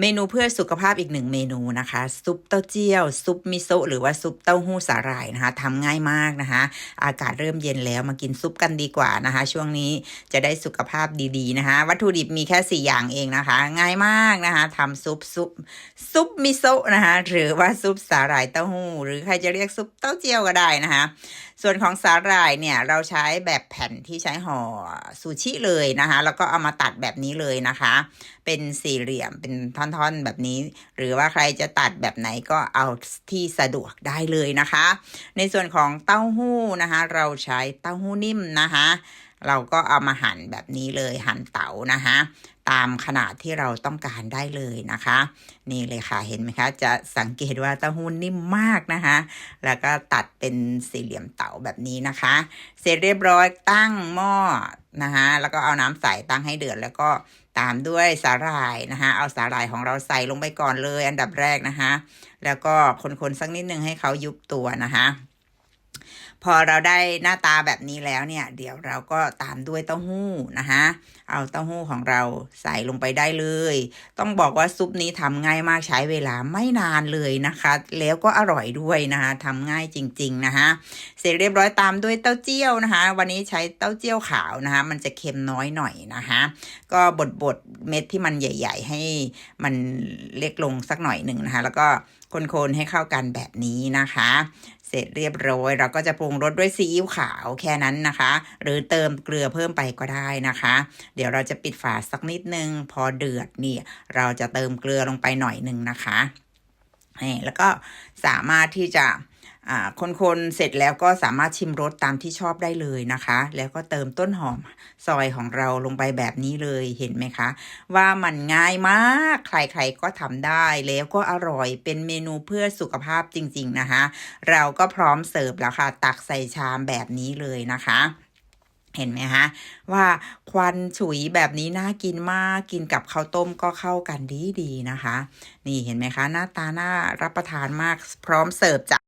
เมนูเพื่อสุขภาพอีกหนึ่งเมนูนะคะ ซุปเต้าเจี้ยว ซุปมิโซะหรือว่าซุปเต้าหู้สาหร่ายนะคะทำง่ายมากนะคะ อากาศเริ่มเย็นแล้วมากินซุปกันดีกว่านะคะ ช่วงนี้จะได้สุขภาพดีๆนะคะ วัตถุดิบมีแค่ 4 อย่างเองนะคะ ง่ายมากนะคะทำซุปซุปซุปมิโซะนะคะหรือว่าซุปสาหร่ายเต้าหู้หรือใครจะเรียกซุปเต้าเจี้ยวก็ได้นะคะ ส่วนของสาหร่ายเนี่ยเราใช้แบบแผ่นที่ใช้ห่อซูชิเลยนะคะ แล้วก็เอามาตัดแบบนี้เลยนะคะ เป็นสี่เหลี่ยมเป็นท่อนๆแบบนี้ หรือว่าใครจะตัดแบบไหนก็เอาที่สะดวกได้เลยนะคะ ในส่วนของเต้าหู้นะคะ เราใช้เต้าหู้นิ่มนะคะ เราก็เอามาหั่นแบบนี้เลยหั่นเต๋านะคะ ตามขนาดที่เราต้องการได้เลยนะคะ นี่เลยค่ะเห็นไหมคะ จะสังเกตว่าเต้าหู้นิ่มมากนะคะ แล้วก็ตัดเป็นสี่เหลี่ยมเต๋าแบบนี้นะคะ เสร็จเรียบร้อยตั้งหม้อนะคะแล้วก็เอาน้ำใส่ตั้งให้เดือดแล้วก็ตามด้วยสาหร่ายนะคะเอาสาหร่ายของเราใส่ลงไปก่อนเลย อันดับแรกนะคะ แล้วก็คนๆสักนิดนึงให้เขายุบตัวนะคะ พอเราได้หน้าตาแบบนี้แล้วเนี่ย เดี๋ยวเราก็ตามด้วยเต้าหู้นะคะเอาเต้าหู้ของเราใส่ลงไปได้เลย ต้องบอกว่าซุปนี้ทำง่ายมากใช้เวลาไม่นานเลยนะคะ แล้วก็อร่อยด้วยนะคะทำง่ายจริง ๆนะคะเสร็จเรียบร้อยตามด้วยเต้าเจี้ยวนะคะ วันนี้ใช้เต้าเจี้ยวขาวนะคะ มันจะเค็มน้อยหน่อยนะคะก็บดบดๆเม็ดที่มันใหญ่ ๆ ให้มันเล็กลงสักหน่อยหนึ่งนะคะ แล้วก็คนๆให้เข้ากันแบบนี้นะคะ เสร็จเรียบร้อย เราก็จะปรุงรสด้วยซีอิ๊วขาวแค่นั้นนะคะ หรือเติมเกลือเพิ่มไปก็ได้นะคะ เดี๋ยวเราจะปิดฝาสักนิดนึง พอเดือดนี่เราจะเติมเกลือลงไปหน่อยหนึ่งนะคะนี่แล้วก็สามารถที่จะ คนๆเสร็จแล้วก็สามารถชิมรสตามที่ชอบได้เลยนะคะ แล้วก็เติมต้นหอมซอยของเราลงไปแบบนี้เลยเห็นไหมคะ ว่ามันง่ายมากใครๆก็ทำได้แล้วก็อร่อยเป็นเมนูเพื่อสุขภาพจริง ๆนะคะ เราก็พร้อมเสิร์ฟแล้วค่ะ ตักใส่ชามแบบนี้เลยนะคะเห็นไหมคะว่าควันฉุยแบบนี้น่ากินมากกินกับข้าวต้มก็เข้ากันดีๆนะคะ นี่เห็นไหมคะ หน้าตาน่ารับประทานมากพร้อมเสิร์ฟจ้ะ